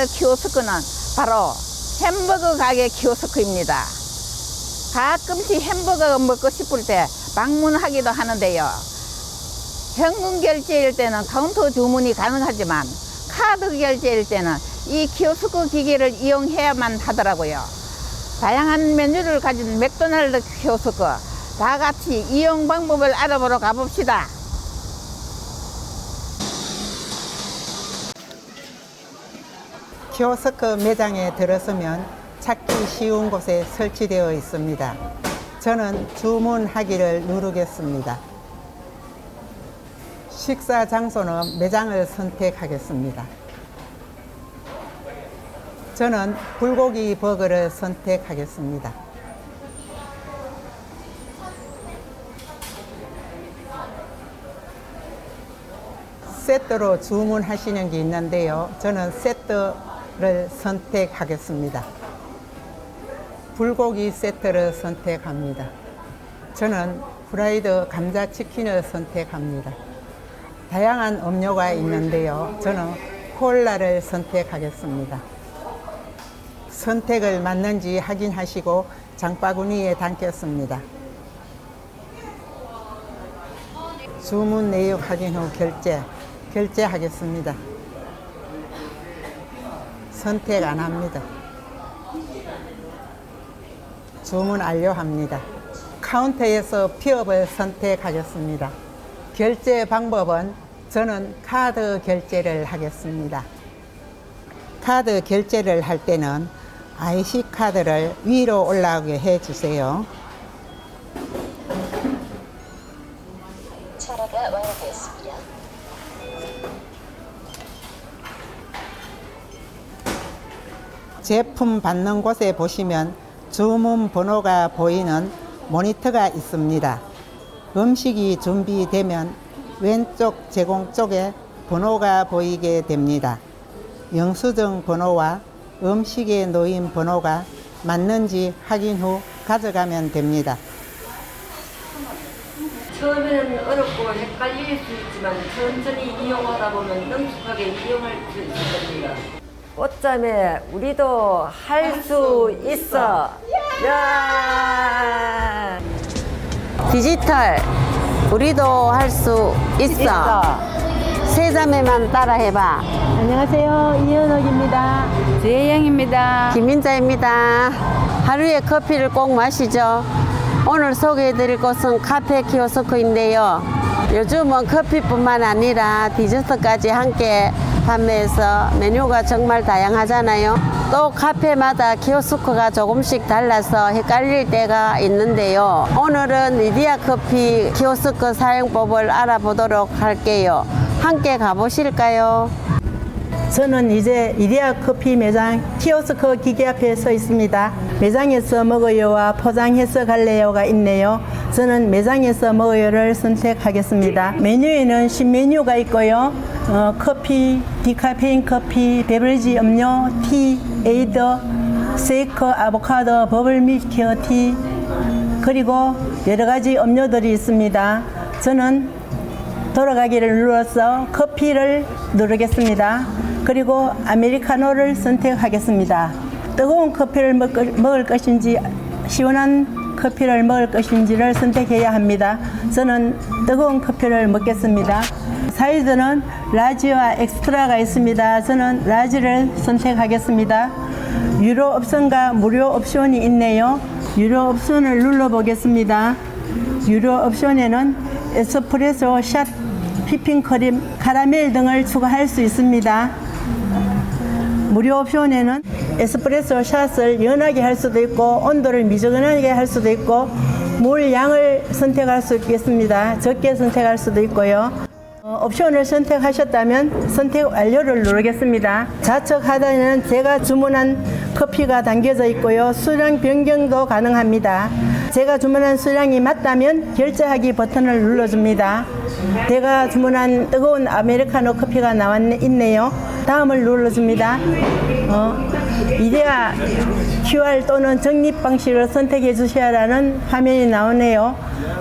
오늘 소개할 키오스크는 바로 햄버거 가게 키오스크입니다. 가끔씩 햄버거 먹고 싶을 때 방문하기도 하는데요. 현금 결제일 때는 카운터 주문이 가능하지만 카드 결제일 때는 이 키오스크 기기를 이용해야만 하더라고요. 다양한 메뉴를 가진 맥도날드 키오스크 다 같이 이용 방법을 알아보러 가봅시다. 키오스크 매장에 들어서면 찾기 쉬운 곳에 설치되어 있습니다. 저는 주문하기를 누르겠습니다. 식사 장소는 매장을 선택하겠습니다. 저는 불고기 버거를 선택하겠습니다. 세트로 주문하시는 게 있는데요. 저는 세트 를 선택하겠습니다. 불고기 세트를 선택합니다. 저는 프라이드 감자치킨을 선택합니다. 다양한 음료가 있는데요. 저는 콜라를 선택하겠습니다. 선택을 맞는지 확인하시고 장바구니에 담겠습니다. 주문 내역 확인 후 결제, 결제하겠습니다. 선택 안 합니다. 주문 완료합니다. 카운터에서 피업을 선택하겠습니다. 결제 방법은 저는 카드 결제를 하겠습니다. 카드 결제를 할 때는 IC 카드를 위로 올라오게 해 주세요. 제품 받는 곳에 보시면 주문 번호가 보이는 모니터가 있습니다. 음식이 준비되면 왼쪽 제공 쪽에 번호가 보이게 됩니다. 영수증 번호와 음식에 놓인 번호가 맞는지 확인 후 가져가면 됩니다. 처음에는 어렵고 헷갈릴 수 있지만 천천히 이용하다 보면 능숙하게 이용할 수 있을 겁니다. 꽃잠에 우리도 할 수 있어. 야! 디지털 우리도 할 수 있어. 세 자매만 따라해봐. 안녕하세요. 이현옥입니다. 지혜영입니다. 김민자입니다. 하루에 커피를 꼭 마시죠. 오늘 소개해드릴 곳은 카페 키오스크인데요. 요즘은 커피뿐만 아니라 디저트까지 함께 판매해서 메뉴가 정말 다양하잖아요. 또 카페마다 키오스크가 조금씩 달라서 헷갈릴 때가 있는데요. 오늘은 리디아 커피 키오스크 사용법을 알아보도록 할게요. 함께 가보실까요? 저는 이제 이데아 커피 매장 키오스크 기계 앞에 서 있습니다. 매장에서 먹어요와 포장해서 갈래요가 있네요. 저는 매장에서 먹어요를 선택하겠습니다. 메뉴에는 신메뉴가 있고요. 어, 커피, 디카페인 커피, 베버리지 음료, 티, 에이더, 세이커, 아보카도, 버블 밀크 티, 그리고 여러 가지 음료들이 있습니다. 저는 돌아가기를 눌러서 커피를 누르겠습니다. 그리고 아메리카노를 선택하겠습니다. 뜨거운 커피를 먹을 것인지 시원한 커피를 먹을 것인지를 선택해야 합니다. 저는 뜨거운 커피를 먹겠습니다. 사이즈는 라지와 엑스트라가 있습니다. 저는 라지를 선택하겠습니다. 유료 옵션과 무료 옵션이 있네요. 유료 옵션을 눌러보겠습니다. 유료 옵션에는 에스프레소 샷, 휘핑 크림, 카라멜 등을 추가할 수 있습니다. 무료 옵션에는 에스프레소 샷을 연하게 할 수도 있고 온도를 미지근하게 할 수도 있고 물 양을 선택할 수 있겠습니다. 적게 선택할 수도 있고요. 어, 옵션을 선택하셨다면 선택 완료를 누르겠습니다. 좌측 하단에는 제가 주문한 커피가 담겨져 있고요. 수량 변경도 가능합니다. 제가 주문한 수량이 맞다면 결제하기 버튼을 눌러줍니다. 제가 주문한 뜨거운 아메리카노 커피가 나왔네 있네요. 다음을 눌러줍니다. 어, 이데아 QR 또는 적립 방식을 선택해 주셔야라는 화면이 나오네요.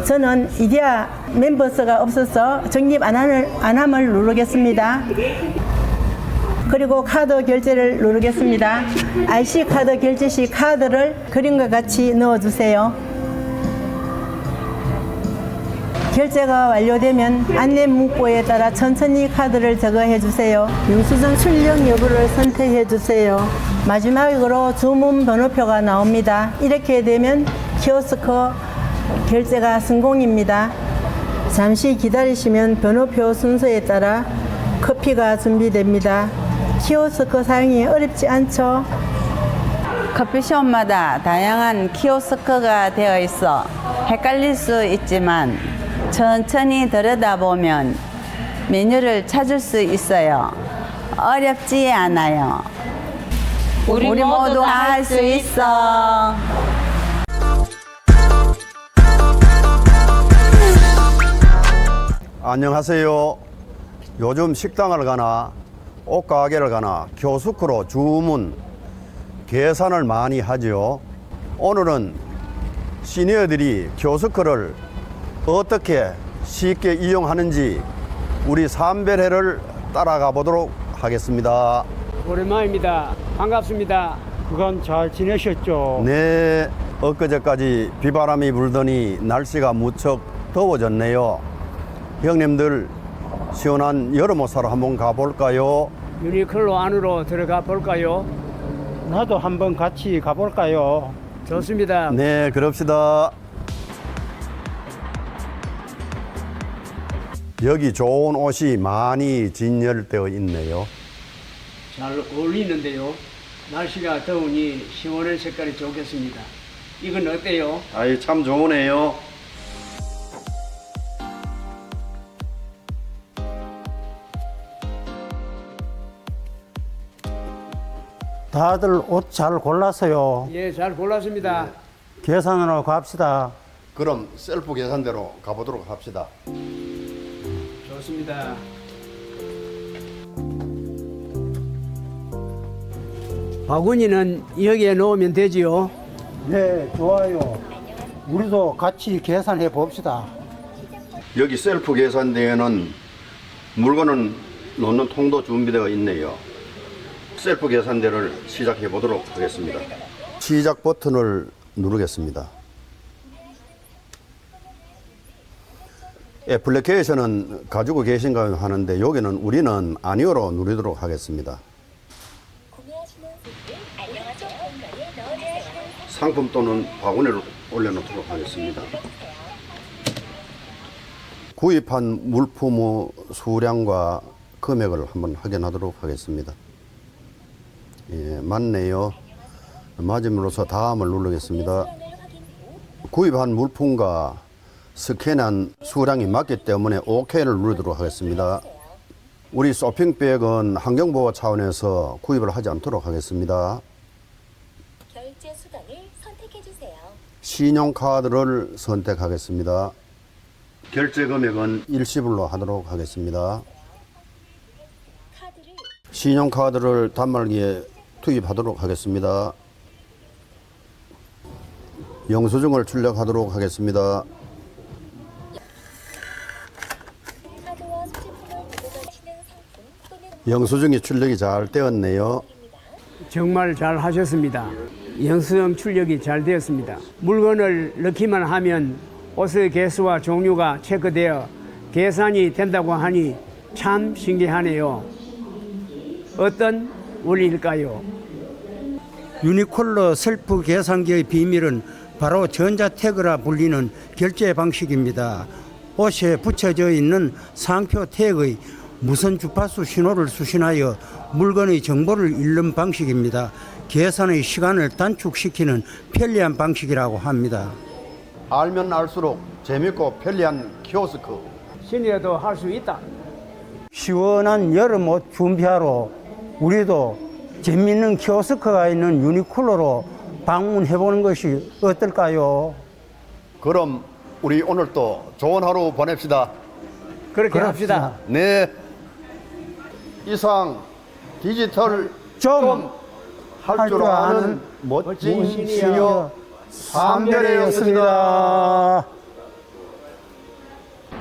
저는 이데아 멤버스가 없어서 적립 안, 함을, 안 함을 누르겠습니다. 그리고 카드 결제를 누르겠습니다. IC 카드 결제 시 카드를 그림과 같이 넣어주세요. 결제가 완료되면 안내 문구에 따라 천천히 카드를 제거해 주세요. 영수증 출력 여부를 선택해 주세요. 마지막으로 주문 번호표가 나옵니다. 이렇게 되면 키오스크 결제가 성공입니다. 잠시 기다리시면 번호표 순서에 따라 커피가 준비됩니다. 키오스크 사용이 어렵지 않죠? 커피숍마다 다양한 키오스크가 되어 있어 헷갈릴 수 있지만 천천히 들여다보면 메뉴를 찾을 수 있어요. 어렵지 않아요. 우리, 모두 다 할 수 있어. 안녕하세요. 요즘 식당을 가나 옷가게를 가나 교수크로 주문 계산을 많이 하죠. 오늘은 시니어들이 교수크를 어떻게 쉽게 이용하는지 우리 삼별회를 따라가 보도록 하겠습니다. 오랜만입니다. 반갑습니다. 그간 잘 지내셨죠? 네, 엊그제까지 비바람이 불더니 날씨가 무척 더워졌네요. 형님들 시원한 여름 옷 사러 한번 가볼까요? 유니클로 안으로 들어가 볼까요? 나도 한번 같이 가볼까요? 좋습니다. 네, 그럽시다. 여기 좋은 옷이 많이 진열되어 있네요. 잘 어울리는데요. 날씨가 더우니 시원한 색깔이 좋겠습니다. 이건 어때요? 아이, 참 좋으네요. 다들 옷 잘 골라서요. 예, 잘 골랐습니다. 계산하러 갑시다. 그럼 셀프 계산대로 가보도록 합시다. 좋습니다. 바구니는 여기에 놓으면 되지요. 네, 좋아요. 우리도 같이 계산해 봅시다. 여기 셀프 계산대에는 물건을 놓는 통도 준비되어 있네요. 셀프 계산대를 시작해 보도록 하겠습니다. 시작 버튼을 누르겠습니다. 애플리케이션은 가지고 계신가요 하는데 여기는 우리는 아니오로 누리도록 하겠습니다. 상품 또는 바구니를 올려놓도록 하겠습니다. 구입한 물품의 수량과 금액을 한번 확인하도록 하겠습니다. 예, 맞네요. 맞음으로써 다음을 누르겠습니다. 구입한 물품과 스캔한 수량이 맞기 때문에 OK를 누르도록 하겠습니다. 우리 쇼핑백은 환경보호 차원에서 구입을 하지 않도록 하겠습니다. 결제 수단을 선택해 주세요. 신용카드를 선택하겠습니다. 결제 금액은 일시불로 하도록 하겠습니다. 카드를 신용카드를 단말기에 투입하도록 하겠습니다. 영수증을 출력하도록 하겠습니다. 카드와 소지품을 두고 가시는 상품 또는 영수증이 출력이 잘 되었네요. 정말 잘 하셨습니다. 영수증 출력이 잘 되었습니다. 물건을 넣기만 하면 옷의 개수와 종류가 체크되어 계산이 된다고 하니 참 신기하네요. 어떤 원리일까요? 유니콜로 셀프 계산기의 비밀은 바로 전자태그라 불리는 결제 방식입니다. 옷에 붙여져 있는 상표 태그의 무선 주파수 신호를 수신하여 물건의 정보를 읽는 방식입니다. 계산의 시간을 단축시키는 편리한 방식이라고 합니다. 알면 알수록 재밌고 편리한 키오스크. 신이라도 할 수 있다. 시원한 여름 옷 준비하러 우리도 재밌는 키오스크가 있는 유니클로로 방문해 보는 것이 어떨까요? 그럼 우리 오늘 또 좋은 하루 보냅시다. 그렇게 합시다. 네. 이상 디지털 좀 할 줄 아는 멋진 시니어 삼별이었습니다.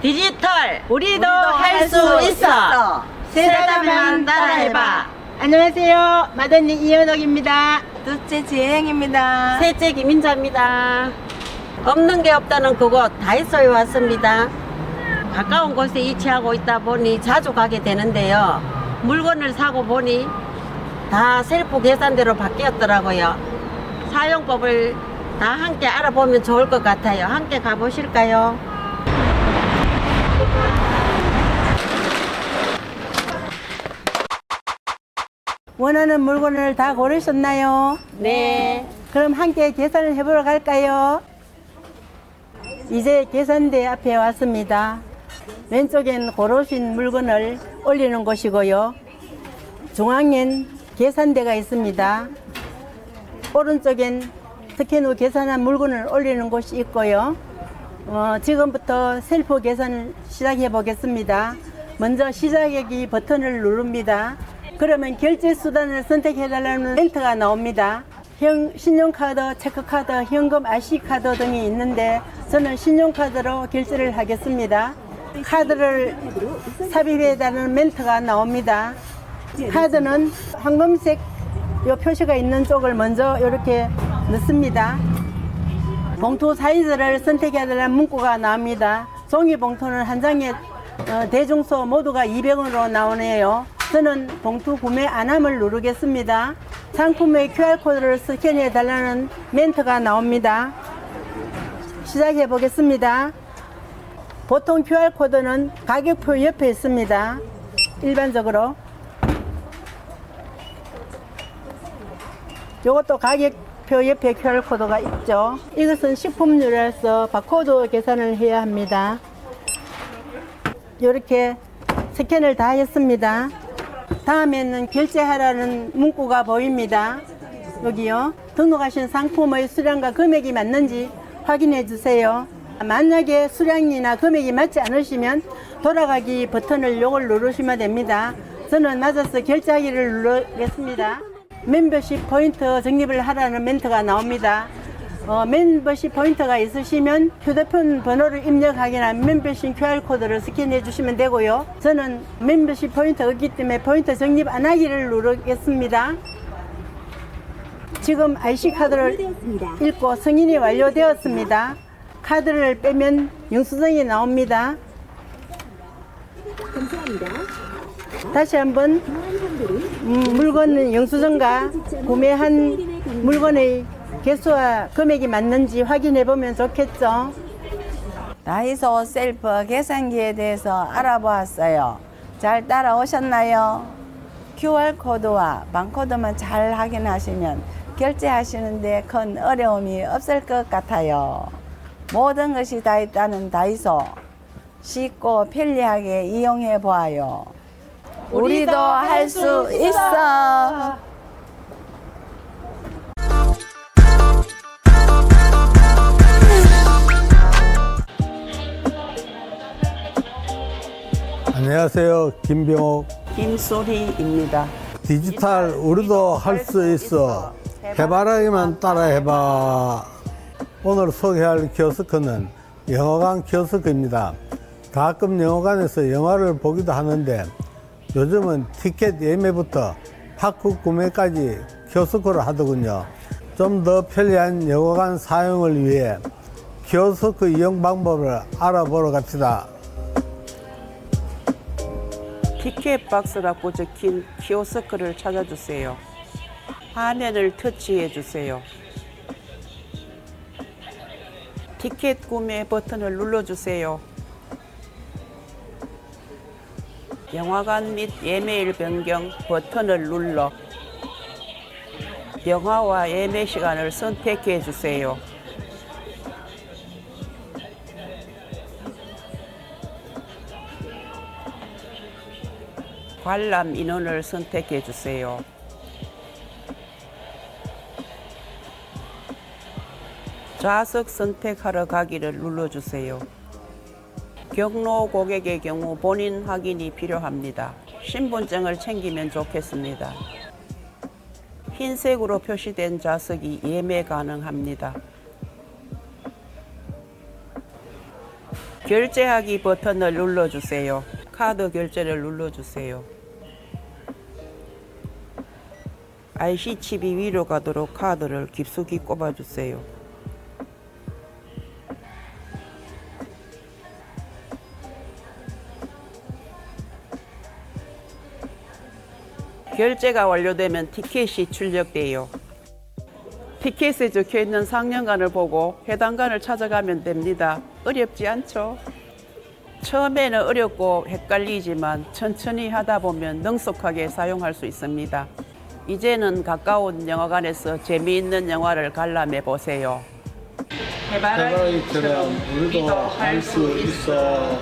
디지털 우리도 할수 있어. 세대면 따라해봐. 안녕하세요. 마더니 이현옥입니다. 둘째 지혜영입니다. 셋째 김인자입니다. 없는 게 없다는 그곳 다이소에 왔습니다. 가까운 곳에 위치하고 있다 보니 자주 가게 되는데요. 물건을 사고 보니 다 셀프 계산대로 바뀌었더라고요. 사용법을 다 함께 알아보면 좋을 것 같아요. 함께 가보실까요? 원하는 물건을 다 고르셨나요? 네. 그럼 함께 계산을 해보러 갈까요? 이제 계산대 앞에 왔습니다. 왼쪽엔 고르신 물건을 올리는 곳이고요. 중앙엔 계산대가 있습니다. 오른쪽엔 스캔 후 계산한 물건을 올리는 곳이 있고요. 어, 지금부터 셀프 계산을 시작해 보겠습니다. 먼저 시작하기 버튼을 누릅니다. 그러면 결제 수단을 선택해 달라는 멘트가 나옵니다. 형, 신용카드, 체크카드, 현금 IC카드 등이 있는데 저는 신용카드로 결제를 하겠습니다. 카드를 삽입해 달라는 멘트가 나옵니다. 카드는 황금색 요 표시가 있는 쪽을 먼저 이렇게 넣습니다. 봉투 사이즈를 선택해야 되는 문구가 나옵니다. 종이 봉투는 한 장에 어, 대중소 모두가 200원으로 나오네요. 저는 봉투 구매 안함을 누르겠습니다. 상품의 QR코드를 스캔해 달라는 멘트가 나옵니다. 시작해 보겠습니다. 보통 QR코드는 가격표 옆에 있습니다. 일반적으로. 이것도 가격표 옆에 QR코드가 있죠. 이것은 식품류라서 바코드 계산을 해야 합니다. 이렇게 스캔을 다 했습니다. 다음에는 결제하라는 문구가 보입니다. 여기요. 등록하신 상품의 수량과 금액이 맞는지 확인해 주세요. 만약에 수량이나 금액이 맞지 않으시면 돌아가기 버튼을 요걸 누르시면 됩니다. 저는 맞아서 결제하기를 누르겠습니다. 멤버십 포인트 적립을 하라는 멘트가 나옵니다. 어, 멤버십 포인트가 있으시면 휴대폰 번호를 입력하기나 멤버십 QR코드를 스캔해 주시면 되고요. 저는 멤버십 포인트가 없기 때문에 포인트 적립 안 하기를 누르겠습니다. 지금 IC카드를 읽고 승인이 완료되었습니다. 카드를 빼면 영수증이 나옵니다. 다시 한번 음, 물건 영수증과 구매한 물건의 개수와 금액이 맞는지 확인해 보면 좋겠죠. 다이소 셀프 계산기에 대해서 알아보았어요. 잘 따라오셨나요? QR코드와 방코드만 잘 확인하시면 결제하시는데 큰 어려움이 없을 것 같아요. 모든 것이 다 있다는 다이소. 쉽고 편리하게 이용해 보아요. 우리도 할 수 있어. 안녕하세요. 김병옥. 김소리입니다. 디지털 우리도 할 수 있어. 해바라기만 따라 해봐. 오늘 소개할 키오스크는 영화관 키오스크입니다. 가끔 영화관에서 영화를 보기도 하는데 요즘은 티켓 예매부터 파크 구매까지 키오스크로 하더군요. 좀 더 편리한 영화관 사용을 위해 키오스크 이용 방법을 알아보러 갑시다. 티켓 박스라고 적힌 키오스크를 찾아주세요. 화면을 터치해 주세요. 티켓 구매 버튼을 눌러주세요. 영화관 및 예매일 변경 버튼을 눌러 영화와 예매 시간을 선택해 주세요. 관람 인원을 선택해 주세요. 좌석 선택하러 가기를 눌러주세요. 경로 고객의 경우 본인 확인이 필요합니다. 신분증을 챙기면 좋겠습니다. 흰색으로 표시된 좌석이 예매 가능합니다. 결제하기 버튼을 눌러주세요. 카드 결제를 눌러주세요. IC 칩이 위로 가도록 카드를 깊숙이 꼽아주세요. 결제가 완료되면 티켓이 출력돼요. 티켓에 적혀 있는 상년간을 보고 해당 간을 찾아가면 됩니다. 어렵지 않죠? 처음에는 어렵고 헷갈리지만 천천히 하다 보면 능숙하게 사용할 수 있습니다. 이제는 가까운 영화관에서 재미있는 영화를 관람해 보세요. 해바라기처럼 우리도 할 수 있어.